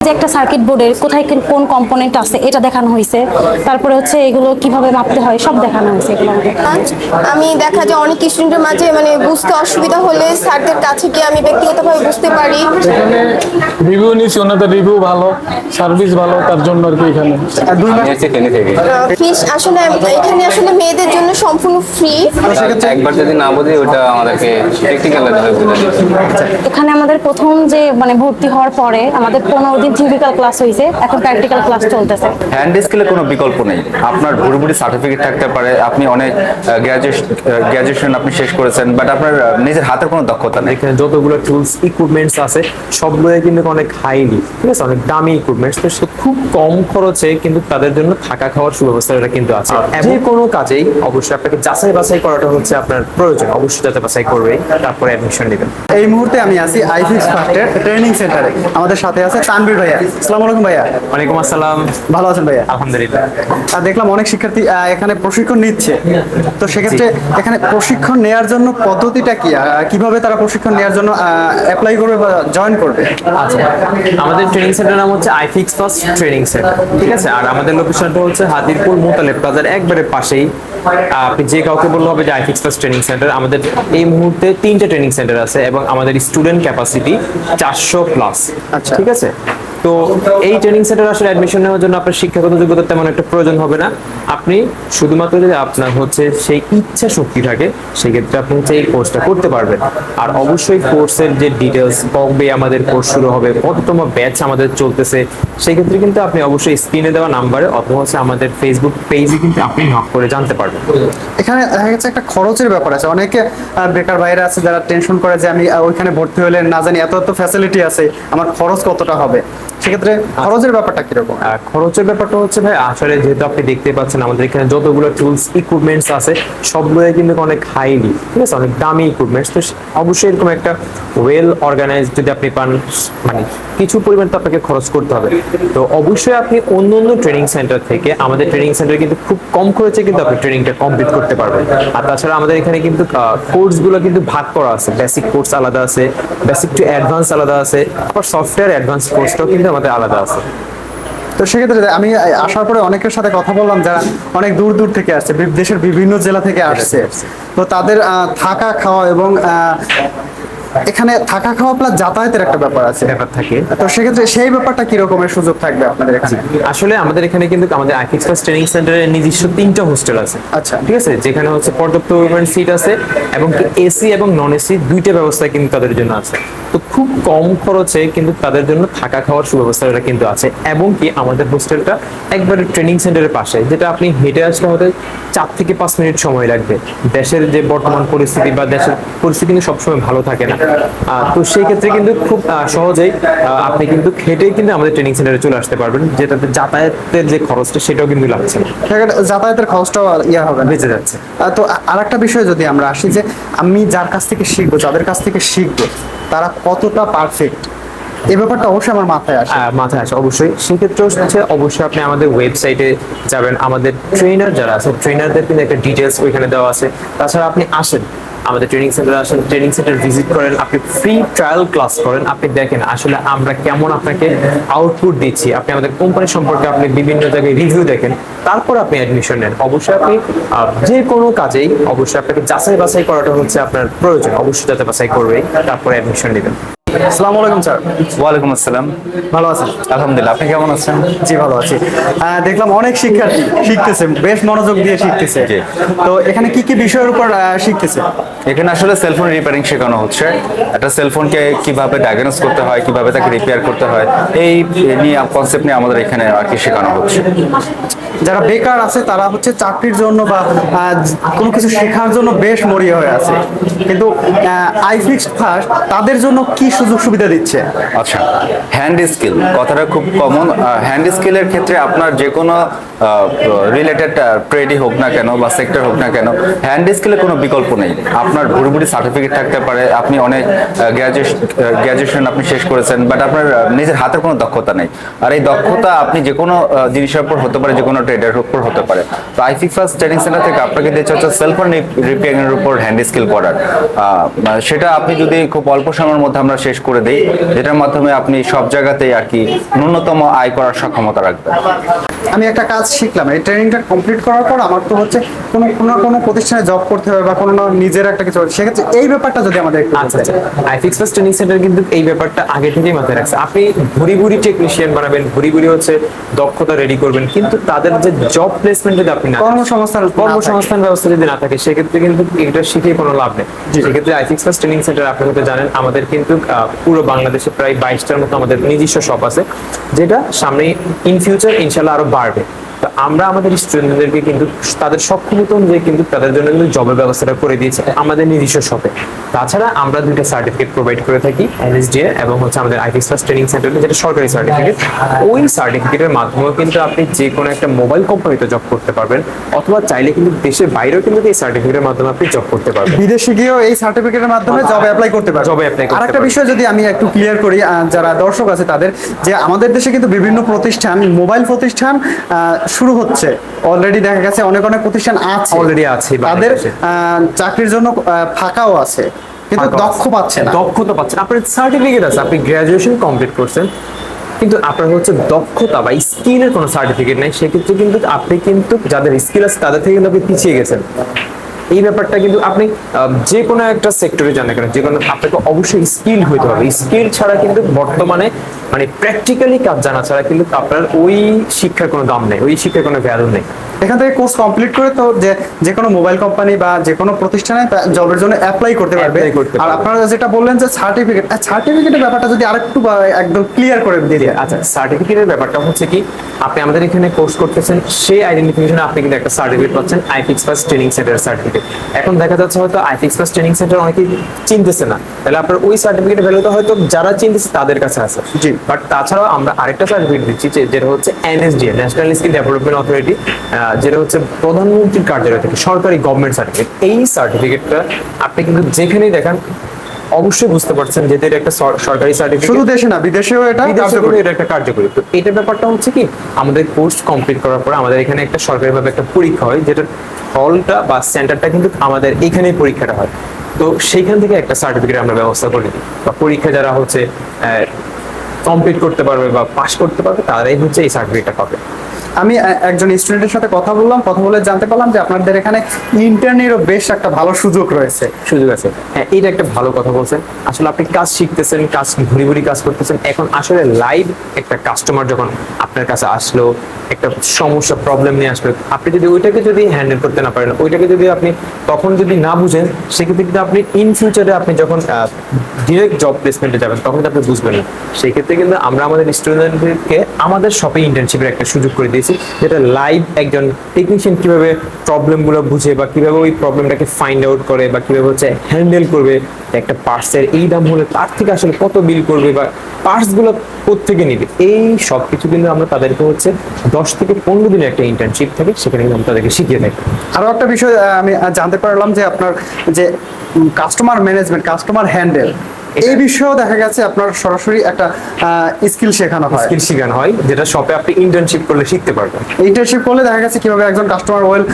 যে একটা সার্কিট বোর্ডের কোথায় কোন- কোন কম্পোনেন্ট আছে এটা দেখানো হয়েছে। তারপরে হচ্ছে এগুলো কীভাবে মাপতে হয় সব দেখানো হয়েছে এগুলো আমি দেখা যায় অনেক স্টুডেন্টের মাঝে মানে বুঝতে অসুবিধা হলে স্যারদের কাছে গিয়ে আমি ব্যক্তিগতভাবে বুঝতে পারি। রিভিউ নিচ্ছি ওনাদের রিভিউ ভালো সার্ভিস ভালো তার জন্য আর কি এখানে। ফিস আসলে এখানে আসলে মেয়েদের জন্য সম্পূর্ণ ফ্রি একবার যদি না বুঝি ওটা আমাদেরকে প্র্যাকটিক্যাল এখানে আমাদের প্রথম যে মানে ভর্তি হওয়ার পরে আমাদের পনেরো দিন থিওরিক্যাল ক্লাস হয়েছে এখন প্র্যাকটিক্যাল ক্লাস চলতেছে। হ্যান্ড স্কিলে কোনো বিকল্প নেই। আপনার সার্টিফিকেট থাকতে পারে আপনি অনেক গ্র্যাজুয়েশন গ্র্যাজুয়েশন আপনি শেষ করেছেন বাট আপনার নিজের হাতের কোনো দক্ষতা নেই। এখানে যতগুলো টুলস ইকুইপমেন্টস আছে সবগুলো কিন্তু অনেক হাইলি ঠিক আছে? অনেক দামি ইকুইপমেন্টস তো সে খুব কম খরচে কিন্তু তাদের জন্য থাকা খাওয়ার সুব্যবস্থাটা কিন্তু আছে। যে কোনো কাজেই অবশ্যই আপনাকে যাচাই বাছাই করাটা হচ্ছে আপনার প্রয়োজন। অবশ্যই যাচাই বাছাই করবে তারপরে অ্যাডমিশন নেবেন। এই মুহূর্তে আমি আছি আইফিক্স ফার্স্টের ট্রেনিং সেন্টারে আমাদের সাথে আছে তানবীর ভাইয়া। আসসালামু আলাইকুম ভাইয়া। ওয়ালাইকুম আসসালাম। ভালো আছেন ভাইয়া? আলহামদুলিল্লাহ। আর দেখলাম অনেক শিক্ষার্থী এখানে প্রশিক্ষণ নিচ্ছে। তো সেক্ষেত্রে এখানে প্রশিক্ষণ নেওয়ার জন্য পদ্ধতিটা কি? কীভাবে তারা প্রশিক্ষণ নেওয়ার জন্য অ্যাপ্লাই করবে বা জয়েন করবে? আচ্ছা। আমাদের ট্রেনিং সেন্টার নাম হচ্ছে আইফিক্স ফার্স্ট ট্রেনিং সেন্টার ঠিক আছে? আর আমাদের লোকেশনটা হচ্ছে হাতিরপুল মোতালেব প্লাজার একবারে পাশেই। আপনি যে কাউকে বললে হবে যে আইফিক্স ফার্স্ট ট্রেনিং সেন্টার আমাদের এই মুহূর্তে তিনটে ট্রেনিং সেন্টার আছে এবং আমাদের স্টুডেন্ট ক্যাপাসিটি চারশো প্লাস আচ্ছা। ঠিক আছে? তো এই ট্রেনিং সেন্টার আসলে অ্যাডমিশন নেওয়ার জন্য আপনার শিক্ষাগত যোগ্যতা তেমন একটা প্রয়োজন হবে না। আপনি শুধুমাত্র যদি আপনার হচ্ছে সেই ইচ্ছা শক্তি থাকে, সেক্ষেত্রে আপনি হচ্ছে এই কোর্সটা করতে পারবেন। আর অবশ্যই কোর্সের যে ডিটেলস কবে আমাদের কোর্স শুরু হবে, কততম ব্যাচ আমাদের চলতেছে, সেক্ষেত্রে কিন্তু আপনি অবশ্যই স্ক্রিনে দেওয়া নাম্বারে অথবা হচ্ছে আমাদের ফেসবুক পেজে কিন্তু আপনি নক করে জানতে পারবেন। এখানে দেখা যাচ্ছে একটা খরচের ব্যাপার আছে। অনেকে বেকার বাইরে আছে, যারা টেনশন করে যে আমি ওইখানে ভর্তি হলে না জানি এত এত ফ্যাসিলিটি আছে, আমার খরচ কতটা হবে? সেক্ষেত্রে খরচের ব্যাপারটা কীরকম? খরচের ব্যাপারটা হচ্ছে ভাই আসলে যেহেতু আপনি দেখতে পাচ্ছেন আমাদের এখানে যতগুলো টুলস ইকুইপমেন্টস আছে সবগুলো কিন্তু অনেক হাইলি ঠিক আছে? অনেক দামি ইকুইপমেন্টস তো অবশ্যই এরকম একটা ওয়েল অর্গানাইজ যদি আপনি পান মানে কিছু পরিমাণ তো আপনাকে খরচ করতে হবে। তো অবশ্যই আপনি অন্য অন্য ট্রেনিং সেন্টার থেকে আমাদের ট্রেনিং সেন্টারে কিন্তু খুব কম খরচে কিন্তু আপনি ট্রেনিংটা কমপ্লিট করতে পারবেন। আর তাছাড়া আমাদের এখানে কিন্তু কোর্সগুলো কিন্তু ভাগ করা আছে। বেসিক কোর্স আলাদা আছে বেসিক টু অ্যাডভান্স আলাদা আছে আবার সফটওয়্যার অ্যাডভান্স কোর্সটাও কিন্তু আমাদের আলাদা আছে। তো সেক্ষেত্রে আমি আসার পরে অনেকের সাথে কথা বললাম যারা অনেক দূর দূর থেকে আসছে দেশের বিভিন্ন জেলা থেকে আসছে। তো তাদের থাকা খাওয়া এবং এখানে থাকা খাওয়া প্লাস যাতায়াতের একটা ব্যাপার আছে। ব্যাপার থাকে। তো সেক্ষেত্রে সেই ব্যাপারটা কি রকমের সুযোগ থাকবে আপনাদের এখানে আসলে আমাদের এখানে কিন্তু আমাদের আইফিক্স ফার্স্ট ট্রেনিং সেন্টারে নিজস্ব তিনটা হোস্টেল আছে। আচ্ছা। ঠিক আছে? যেখানে হচ্ছে পর্যাপ্ত পরিমাণ সিট আছে এবং এসি এবং নন এসি দুইটা ব্যবস্থা কিন্তু তাদের জন্য আছে। তো খুব কম খরচে কিন্তু তাদের জন্য থাকা খাওয়ার সুব্যবস্থাটা কিন্তু আছে। এবং কি আমাদের হোস্টেলটা একবারে ট্রেনিং সেন্টারের পাশে যেটা আপনি হেঁটে আসলে আমাদের চার থেকে পাঁচ মিনিট সময় লাগবে। দেশের যে বর্তমান পরিস্থিতি বা দেশের পরিস্থিতি কিন্তু সবসময় ভালো থাকে না। তো সেই ক্ষেত্রে কিন্তু খুব সহজেই আপনি কিন্তু হেঁটেই কিন্তু আমাদের ট্রেনিং সেন্টারে চলে আসতে পারবেন যেটাতে যাতায়াতের যে খরচটা সেটাও কিন্তু লাগছে। না যাতায়াতের খরচটাও ইয়ে হবে বেঁচে যাচ্ছে। তো আর একটা বিষয় যদি আমরা আসি যে আমি যার কাছ থেকে শিখব যাদের কাছ থেকে শিখব তারা কতটা পারফেক্ট এই ব্যাপারটা অবশ্যই আমার মাথায় আসে। মাথায় আসে, অবশ্যই। সেক্ষেত্রে হচ্ছে, অবশ্যই আপনি আমাদের ওয়েবসাইটে যাবেন। আমাদের ট্রেনার যারা আছে ট্রেনারদের কিন্তু একটা ডিটেলস ওইখানে দেওয়া আছে। তাছাড়া আপনি আসেন। আমাদের ট্রেনিং সেন্টারে আসেন ট্রেনিং সেন্টার ভিজিট করেন, আপনি ফ্রি ট্রায়াল ক্লাস করেন, আপনি দেখেন আসলে আমরা কেমন আপনাকে আউটপুট দিচ্ছি। আপনি আমাদের কোম্পানি সম্পর্কে আপনি বিভিন্ন জায়গায় রিভিউ দেখেন, তারপর আপনি অ্যাডমিশন নেন। অবশ্যই আপনি যে কোনো কাজেই অবশ্যই আপনাকে যাচাই বাছাই করাটা হচ্ছে আপনার প্রয়োজন। অবশ্যই যাতে বাছাই করবে তারপরে অ্যাডমিশন নেবেন। আসসালামু আলাইকুম স্যার। ওয়ালাইকুম আসসালাম। ভালো আছেন? আলহামদুলিল্লাহ আপনি কেমন আছেন? জি ভালো আছি। দেখলাম অনেক শিক্ষার্থী শিখতেছে বেশ মনোযোগ দিয়ে শিখতেছে। তো এখানে কি কি বিষয়ের উপর শিখতেছে? এখানে আসলে সেলফোন রিপেয়ারিং শেখানো হচ্ছে। একটা সেলফোনকে কীভাবে ডায়াগনোস করতে হয় কীভাবে তাকে রিপেয়ার করতে হয় এই নিয়ে কনসেপ্ট নিয়ে আমাদের এখানে আর কি শেখানো হচ্ছে। যারা বেকার আছে তারা হচ্ছে চাকরির জন্য বা কোনো কিছু শেখার জন্য বেশ মরিয়া হয়ে আছে। কিন্তু আইফিক্স ফার্স্ট তাদের জন্য কি সুযোগ সুবিধা দিচ্ছে। আচ্ছা হ্যান্ড স্কিল কথাটা খুব কমন হ্যান্ড স্কিলের ক্ষেত্রে আপনার যে কোনো রিলেটেড ট্রেডই হোক না কেন বা সেক্টর হোক না কেন হ্যান্ড স্কিলে কোনো বিকল্প নেই। আপনার ভুড়ি সার্টিফিকেট থাকতে পারে আপনি অনেক গ্র্যাজুয়েশন গ্র্যাজুয়েশন আপনি শেষ করেছেন বাট আপনার নিজের হাতের কোনো দক্ষতা নেই। আর এই দক্ষতা আপনি যে কোনো জিনিসের উপর হতে পারে যে কোনো ট্রেডের উপর হতে পারে। তো আইফি ফার্স্ট ট্রেনিং সেন্টার থেকে আপনাকে দিচ্ছে হচ্ছে সেলফোন রিপেয়ারিং এর উপর হ্যান্ড স্কিল করার। আহ, সেটা আপনি যদি খুব অল্প সময়ের মধ্যে আমরা শেষ করে দেই। যেটার মাধ্যমে আপনি সব জায়গাতেই আর কি ন্যূনতম আয় করার সক্ষমতা রাখবেন। আমি একটা কাজ শিখলাম। এই ট্রেনিংটা কমপ্লিট করার পর আমার তো হচ্ছে কোনো কোনো কোনো প্রতিষ্ঠানে জব করতে হবে বা কোনো না নিজের একটা কিছু সেক্ষেত্রে এই ব্যাপারটা যদি আমাদের একটু আচ্ছা আইফিক্স ফার্স্ট ট্রেনিং সেন্টার কিন্তু এই ব্যাপারটা আগে থেকেই মাথায় রাখছে। আপনি ভুরি ভুরি টেকনিশিয়ান বানাবেন ভুরি ভুরি হচ্ছে দক্ষতা রেডি করবেন কিন্তু তাদের যে জব প্লেসমেন্ট যদি আপনি না কর্মসংস্থান কর্মসংস্থান ব্যবস্থা যদি না থাকে সেক্ষেত্রে কিন্তু এটা শিখে কোনো লাভ নেই। সেক্ষেত্রে আইফিক্স ফার্স্ট ট্রেনিং সেন্টার আপনি হয়তো জানেন আমাদের কিন্তু পুরো বাংলাদেশে প্রায় বাইশটার মতো আমাদের নিজস্ব শপ আছে যেটা সামনে ইন ফিউচার ইনশাল্লাহ আরও 哈尔滨 তো আমরা আমাদের স্টুডেন্টদেরকে কিন্তু তাদের সক্ষমতা অনুযায়ী কিন্তু তাদের জন্য কিন্তু জবের ব্যবস্থাটা করে দিয়েছে আমাদের নিজস্ব শপে তাছাড়া আমরা দুইটা সার্টিফিকেট প্রোভাইড করে থাকি এনএসডিএ এবং হচ্ছে আমাদের ফার্স্ট ট্রেনিং সেন্টার যেটা সরকারি সার্টিফিকেট ওই সার্টিফিকেটের মাধ্যমেও কিন্তু আপনি যে কোনো একটা মোবাইল কোম্পানিতে জব করতে পারবেন অথবা চাইলে কিন্তু দেশের বাইরেও কিন্তু এই সার্টিফিকেটের মাধ্যমে আপনি জব করতে পারবেন। বিদেশে গিয়েও এই সার্টিফিকেটের মাধ্যমে জব অ্যাপ্লাই করতে পারবে Job অ্যাপ্লাই করতে আর একটা বিষয় যদি আমি একটু ক্লিয়ার করি যারা দর্শক আছে তাদের যে আমাদের দেশে কিন্তু বিভিন্ন প্রতিষ্ঠান মোবাইল প্রতিষ্ঠান শুরু হচ্ছে। অলরেডি দেখা গেছে অনেক অনেক প্রতিষ্ঠান আছে। অলরেডি আছে তাদের চাকরির জন্য ফাঁকাও আছে। কিন্তু দক্ষ। পাচ্ছে না। দক্ষতা পাচ্ছেন আপনার সার্টিফিকেট আছে আপনি গ্রাজুয়েশন কমপ্লিট করছেন। কিন্তু আপনার হচ্ছে দক্ষতা বা স্কিলের কোনো সার্টিফিকেট নেই। সেক্ষেত্রে কিন্তু আপনি কিন্তু যাদের স্কিল আছে তাদের থেকে কিন্তু আপনি পিছিয়ে গেছেন। এই ব্যাপারটা কিন্তু আপনি যে কোনো একটা সেক্টরে জানেন কেন যে কোনো আপনাকে অবশ্যই স্কিল হইতে হবে। স্কিল ছাড়া কিন্তু বর্তমানে মানে প্র্যাকটিক্যালি কাজ জানা ছাড়া কিন্তু আপনার ওই শিক্ষার কোনো দাম নেই, ওই শিক্ষার কোনো ভ্যালু নেই। এখান থেকে কোর্স কমপ্লিট করে তো যে যে কোনো মোবাইল কোম্পানি বা যে কোনো প্রতিষ্ঠানে জবের জন্য অ্যাপ্লাই করতে পারবে। আর আপনারা যেটা বললেন যে সার্টিফিকেট সার্টিফিকেটের ব্যাপারটা যদি আরেকটু একদম ক্লিয়ার করে দিয়ে আচ্ছা সার্টিফিকেটের ব্যাপারটা হচ্ছে কি আপনি আমাদের এখানে কোর্স করতেছেন সেই আইডেন্টিফিকেশনে আপনি কিন্তু একটা সার্টিফিকেট পাচ্ছেন iFix first training center certificate এখন দেখা যাচ্ছে হয়তো আইফিক্স ফার্স্ট ট্রেনিং সেন্টার অনেকেই চিনতেছে না। তাহলে আপনার ওই সার্টিফিকেট ভ্যালুটা হয়তো যারা চিনতেছে তাদের কাছে আছে। জি। বাট তাছাড়াও আমরা আরেকটা সার্টিফিকেট দিচ্ছি যেটা হচ্ছে NSDA national skill development authority যেটা হচ্ছে প্রধানমন্ত্রীর কার্যালয় থেকে সরকারি গভর্নমেন্ট সার্টিফিকেট এই সার্টিফিকেটটা আপনি কিন্তু যেখানেই দেখান অবশ্যই বুঝতে পারছেন যে এটা একটা সরকারি সার্টিফিকেট শুধু দেশে না বিদেশেও এটা কার্যকরী। এটা একটা কার্যকরী। তো এটা ব্যাপারটা হচ্ছে কি আমাদের কোর্স কমপ্লিট করার পর আমাদের এখানে একটা সরকারিভাবে একটা পরীক্ষা হয় যেটা হলটা বা সেন্টারটা কিন্তু আমাদের এখানেই পরীক্ষাটা হয়। তো সেইখান থেকে একটা সার্টিফিকেট আমরা ব্যবস্থা করে দিই। বা পরীক্ষা যারা হচ্ছে কমপ্লিট করতে পারবে বা পাশ করতে পারবে তারাই হচ্ছে এই সার্টিফিকেটটা পাবে। আমি একজন স্টুডেন্টের সাথে কথা বললাম, কথা বলে জানতে পারলাম যে আপনাদের এখানে ইন্টারনেটও বেশ একটা ভালো সুযোগ রয়েছে। সুযোগ আছে। হ্যাঁ এটা একটা ভালো কথা বলছেন। আসলে আপনি কাজ শিখতেছেন, কাজ ঘুরি ঘুরি কাজ করতেছেন। এখন আসলে লাইভ একটা কাস্টমার যখন আপনার কাছে আসলো, একটা সমস্যা প্রবলেম নিয়ে আসলো, আপনি যদি ওইটাকে যদি হ্যান্ডেল করতে না পারেন, ওইটাকে যদি আপনি তখন যদি না বুঝেন, সেক্ষেত্রে কিন্তু আপনি ইন ফিউচারে আপনি যখন ডিরেক্ট জব প্লেসমেন্টে যাবেন, তখন আপনি বুঝবেন না। সেই ক্ষেত্রে কিন্তু আমরা আমাদের স্টুডেন্টদেরকে আমাদের শপে ইন্টার্নশিপের একটা সুযোগ করে দিয়েছি, যেটা লাইভ একজন টেকনিশিয়ান কীভাবে প্রবলেমগুলো বুঝে বা কীভাবে ওই প্রবলেমটাকে ফাইন্ড আউট করে বা কীভাবে হচ্ছে হ্যান্ডেল করবে একটা পার্টসের এই দাম হলে তার থেকে আসলে কত বিল করবে বা পার্টসগুলো কোথেকে নিবে? এই সব কিছু কিন্তু আমরা তাদেরকে হচ্ছে দশ থেকে পনেরো দিনের একটা ইন্টার্নশিপ থাকে, সেখানে কিন্তু আমরা তাদেরকে শিখিয়ে থাকি। আরও একটা বিষয় আমি জানতে পারলাম যে আপনার যে কাস্টমার ম্যানেজমেন্ট কাস্টমার হ্যান্ডেল এই বিষয়েও দেখা গেছে আপনার সরাসরি একটা স্কিল শেখানো হয়। স্কিল শেখানো হয় যেটা শপে আপনি ইন্টার্নশিপ করলে শিখতে পারবেন। ইন্টার্নশিপ করলে দেখা গেছে কীভাবে একজন কাস্টমার ওয়েল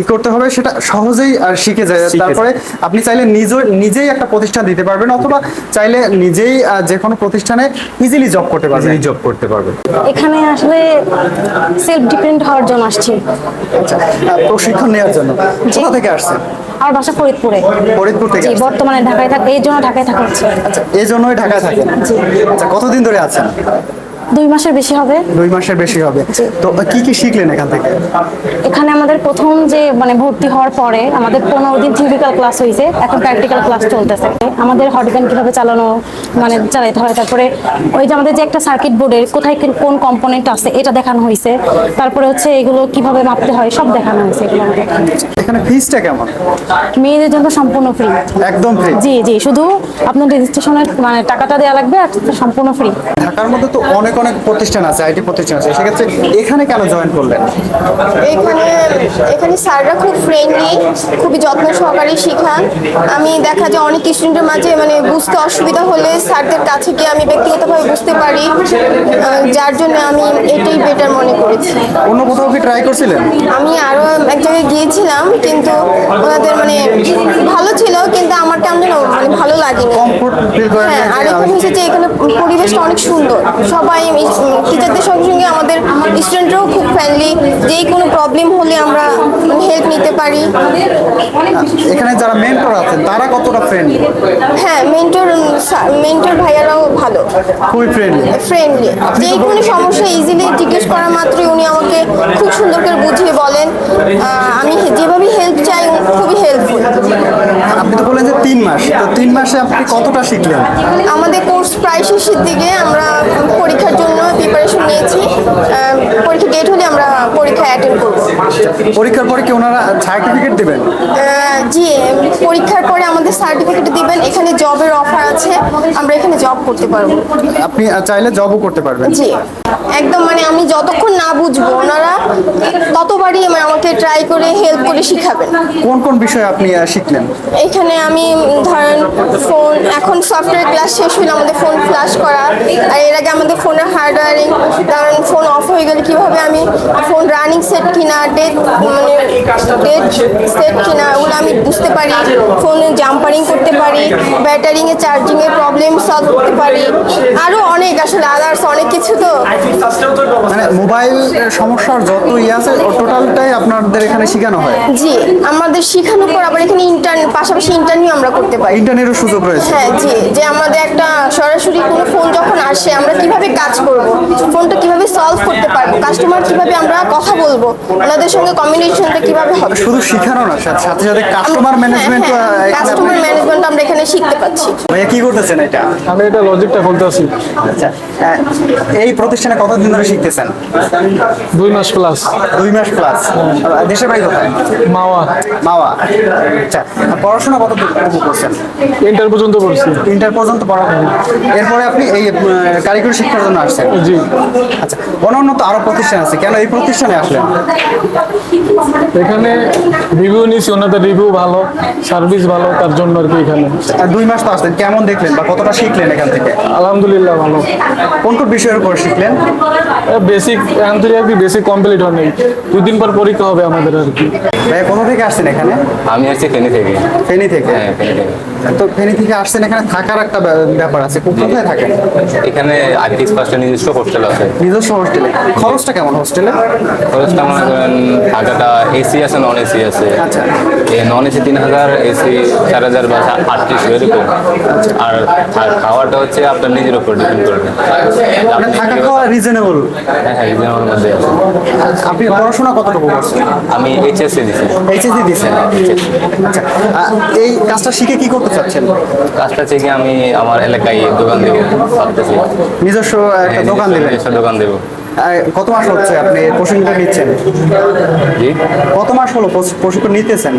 ই করতে হবে সেটা সহজেই আর শিখে যায়। তারপরে আপনি চাইলে নিজে নিজেই একটা প্রতিষ্ঠান দিতে পারবেন অথবা চাইলে নিজেই যে কোনো প্রতিষ্ঠানে ইজিলি জব করতে পারবেন। ইজিলি জব করতে পারবেন। এখানে আসলে সেলফ ডিপেন্ড হওয়ার জন্য আসছি। আচ্ছা প্রশিক্ষণ নেওয়ার জন্য। কোথা থেকে আসছেন? আমার বাসা ফরিদপুরে। ফরিদপুর থেকে জি বর্তমানে ঢাকায় থাক এই জন্য ঢাকায় থাকা হচ্ছে। আচ্ছা এই জন্যই ঢাকায় থাকেন। আচ্ছা কতদিন ধরে আছেন? দুই মাসের বেশি হবে। দুই মাসের বেশি হবে। তো কি কি শিখলেন এখান থেকে? এখানে আমাদের প্রথম যে মানে ভর্তি হওয়ার পরে আমাদের পনেরো দিন থিওরিক্যাল ক্লাস হয়েছে এখন প্র্যাকটিক্যাল ক্লাস চলতেছে। আমাদের হটগান কীভাবে চালানো মানে চালাতে হয় তারপরে ওই যে আমাদের যে একটা সার্কিট বোর্ডের কোথায় কোন কম্পোনেন্ট আছে এটা দেখানো হয়েছে তারপরে হচ্ছে এগুলো কীভাবে মাপতে হয় সব দেখানো হয়েছে এগুলো আমাদের। এখানে ফিসটা কেমন? মেয়েদের জন্য সম্পূর্ণ ফ্রি একদম ফ্রি জি জি শুধু আপনার রেজিস্ট্রেশনের মানে টাকাটা দেওয়া লাগবে আর সম্পূর্ণ ফ্রি ঢাকার মধ্যে তো অনেক অনেক অনেক প্রতিষ্ঠান আছে আইটি প্রতিষ্ঠান আছে সেক্ষেত্রে এখানে কেন জয়েন করলেন? এখানে এখানে স্যাররা খুব ফ্রেন্ডলি খুবই যত্ন সহকারে শেখান। আমি দেখা যায় অনেক স্টুডেন্টের মাঝে মানে বুঝতে অসুবিধা হলে স্যারদের কাছে গিয়ে আমি ব্যক্তিগতভাবে বুঝতে পারি। যার জন্য আমি এটাই বেটার মনে করেছি। অন্য কোথাও কি ট্রাই করছিলেন? আমি আরও এক জায়গায় গিয়েছিলাম কিন্তু ওনাদের মানে ভালো ছিল কিন্তু আমার কেমন যেন মানে ভালো লাগেনি। হ্যাঁ আর এখানে হচ্ছে যে এখানে পরিবেশটা অনেক সুন্দর। সবাই টিচারদের সঙ্গে সঙ্গে আমাদের স্টুডেন্টরাও খুব ফ্রেন্ডলি যেই কোনো প্রবলেম হলে আমরা হেল্প নিতে পারি। এখানে যারা মেন্টর আছেন তারা কতটা ফ্রেন্ডলি হ্যাঁ মেন্টর মেন্টর ভাইয়ারাও ভালো। খুবই ফ্রেন্ডলি ফ্রেন্ডলি যে কোনো সমস্যা ইজিলি জিজ্ঞেস করা মাত্রই উনি আমাকে খুব সুন্দর করে বুঝিয়ে বলেন। আমি যেভাবে হেল্প চাই খুবই হেল্পফুল আপনি তো বললেন যে তিন মাস তো তিন মাসে আপনি কতটা শিখলেন? আমাদের প্রায় শেষের দিকে আমরা পরীক্ষার জন্য প্রিপারেশন নিয়েছি। পরীক্ষা ডেট হলে আমরা পরীক্ষা অ্যাটেন্ড করব। পরীক্ষার পরে কি ওনারা সার্টিফিকেট দেবেন? জি পরীক্ষার পরে আমাদের সার্টিফিকেট দিবেন। এখানে জবের অফার আছে। আমরা এখানে জব করতে পারব। আপনি চাইলে জবও করতে পারবেন। জি একদম মানে আমি যতক্ষণ না বুঝব ওনারা ততবারই মানে আমাকে ট্রাই করে হেল্প করে শিখাবেন। কোন কোন বিষয়ে আপনি শিখলেন? এখানে আমি ধরেন ফোন এখন সফটওয়্যার ক্লাস শেষ হলে আমাদের ফোন ফ্লাশ করা। আর এর আগে আমাদের ফোনের হার্ডওয়্যারিং কারণ ফোন অফ হয়ে গেলে কীভাবে আমি ফোন রানিং সেট কিনা ডেট মানে ডেট সেট কিনা ওগুলো আমি বুঝতে পারি। ফোনে জাম্পারিং করতে পারি ব্যাটারিংয়ে এ চার্জিং এর প্রবলেম সলভ করতে পারি। আরও অনেক আসলে আদার্স অনেক কিছু তো। মানে মোবাইল সমস্যার যত ইয়ে আছে টোটালটাই আপনাদের এখানে শেখানো হয়। জি আমাদের শেখানোর পর আবার এখানে ইন্টার্ন পাশাপাশি ইন্টারভিউ আমরা করতে পারি। ইন্টারনেটের সুযোগ রয়েছে। হ্যাঁ জি যে আমাদের একটা সরাসরি কোনো ফোন যখন আসে আমরা কীভাবে কাজ করব? ফোনটা কীভাবে সলভ করতে পারব? কাস্টমার কীভাবে আমরা কথা বলব? ওনাদের সঙ্গে কমিউনিকেশনটা কীভাবে হবে? শুধু শেখানো না সাথে সাথে সাথে কাস্টমার ম্যানেজমেন্ট কাস্টমার ম্যানেজমেন্ট আমরা এখানে শিখতে পাচ্ছি ভাইয়া কি করতেছেন এটা? আমি এটা লজিকটা খুলতেছি আচ্ছা এই প্রতিষ্ঠানে কতদিন ধরে শিখতেছেন? দুই মাস প্লাস দুই মাস প্লাস দেশের বাড়ি কোথায়? মাওয়া। মাওয়া। আচ্ছা পড়াশোনা কত করছেন? ইন্টার পর্যন্ত পড়ছি। ইন্টার পর্যন্ত পড়া এরপরে আপনি এই কারিগরি শিক্ষার জন্য আসছেন। জি। আচ্ছা অন্যান্য তো আরও প্রতিষ্ঠান আছে। কেন এই প্রতিষ্ঠানে আসলেন? এখানে রিভিউ নিয়েছি ওনাদের রিভিউ ভালো সার্ভিস ভালো তার জন্য আর কি এখানে। আর দুই মাস তো আসলেন কেমন দেখলেন বা কতটা শিখলেন এখান থেকে? আলহামদুলিল্লাহ ভালো। কোন কোন বিষয়ের উপর শিখলেন? বেসিক আর কি বেসিক কমপ্লিট হয়নি। দুই দিন পর পরীক্ষা হবে আমাদের আর কি। ভাইয়া কোথা থেকে আসছেন এখানে? আমি আসছি ফেনী থেকে। ফেনী থেকে? হ্যাঁ ফেনী থেকে। তো ফেনী থেকে আসছেন এখানে থাকার একটা ব্যা- ব্যাপার আছে। কোথায় থাকেন? এখানে আর্টিক্স ফার্স্টের নিজস্ব হোস্টেল আছে। নিজস্ব হোস্টেলে। খরচটা কেমন হোস্টেলে? খরচটা মনে করেন থাকাটা এসি আছে নন এসি আছে। আচ্ছা। নন এসি তিন হাজার এসি চার হাজার বা আটত্রিশ এরকম। আর আর খাওয়াটা হচ্ছে আপনার নিজের উপর ডিপেন্ড করবে। মানে থাকা খাওয়া রিজনেবল হ্যাঁ হ্যাঁ রিজনেবল মধ্যে আছে। আপনি পড়াশোনা কতটুকু করছেন? আমি এইচএসসি দিছি। এইচএসসি দিয়েছেন আচ্ছা। এই কাজটা শিখে কি করতে চাচ্ছেন? কাজটা থেকে আমি আমার এলাকায় দোকান দেবো নিজস্ব একটা হ্যাঁ, দোকান দেবেন। নিজস্ব দোকান দেবো। কত মাস হচ্ছে আপনি এই প্রশিক্ষণটা নিচ্ছেন? জি। কত মাস হলো প্রশিক্ষণ নিতেছেন?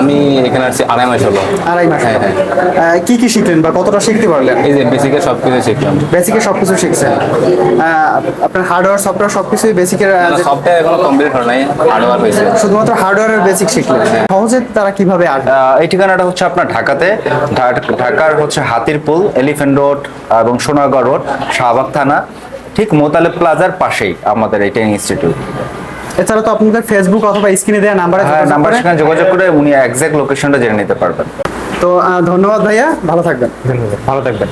আমি এখানে আসছি আড়াই মাস হলো। আড়াই মাস হ্যাঁ হ্যাঁ। কি কি শিখলেন বা কতটা শিখতে পারলেন? এই যে বেসিকের সব কিছু শিখলাম। বেসিকে সবকিছু শিখছেন। আহ, আপনার হার্ডওয়্যার সফটওয়্যার সবকিছুই বেসিকের সবটা এখনও কমপ্লিট হয় নাই হার্ডওয়ার হয়েছে শুধুমাত্র হার্ডওয়্যারের বেসিক শিখলেন। সহজে তারা কীভাবে এই ঠিকানাটা হচ্ছে আপনার ঢাকাতে। ঢাকার হচ্ছে হাতিরপুল এলিফেন্ট রোড এবং সোনারগাঁও রোড শাহবাগ থানা। ঠিক মোতালেব প্লাজার পাশেই আমাদের এই ট্রেনিং ইনস্টিটিউট এছাড়া তো আপনাদের ফেসবুক অথবা স্ক্রিনে দেওয়া নাম্বারে হ্যাঁ নাম্বার সেখানে যোগাযোগ করে উনি এক্সাক্ট লোকেশনটা জেনে নিতে পারবেন। তো ধন্যবাদ ভাইয়া ভালো থাকবেন। ধন্যবাদ ভালো থাকবেন।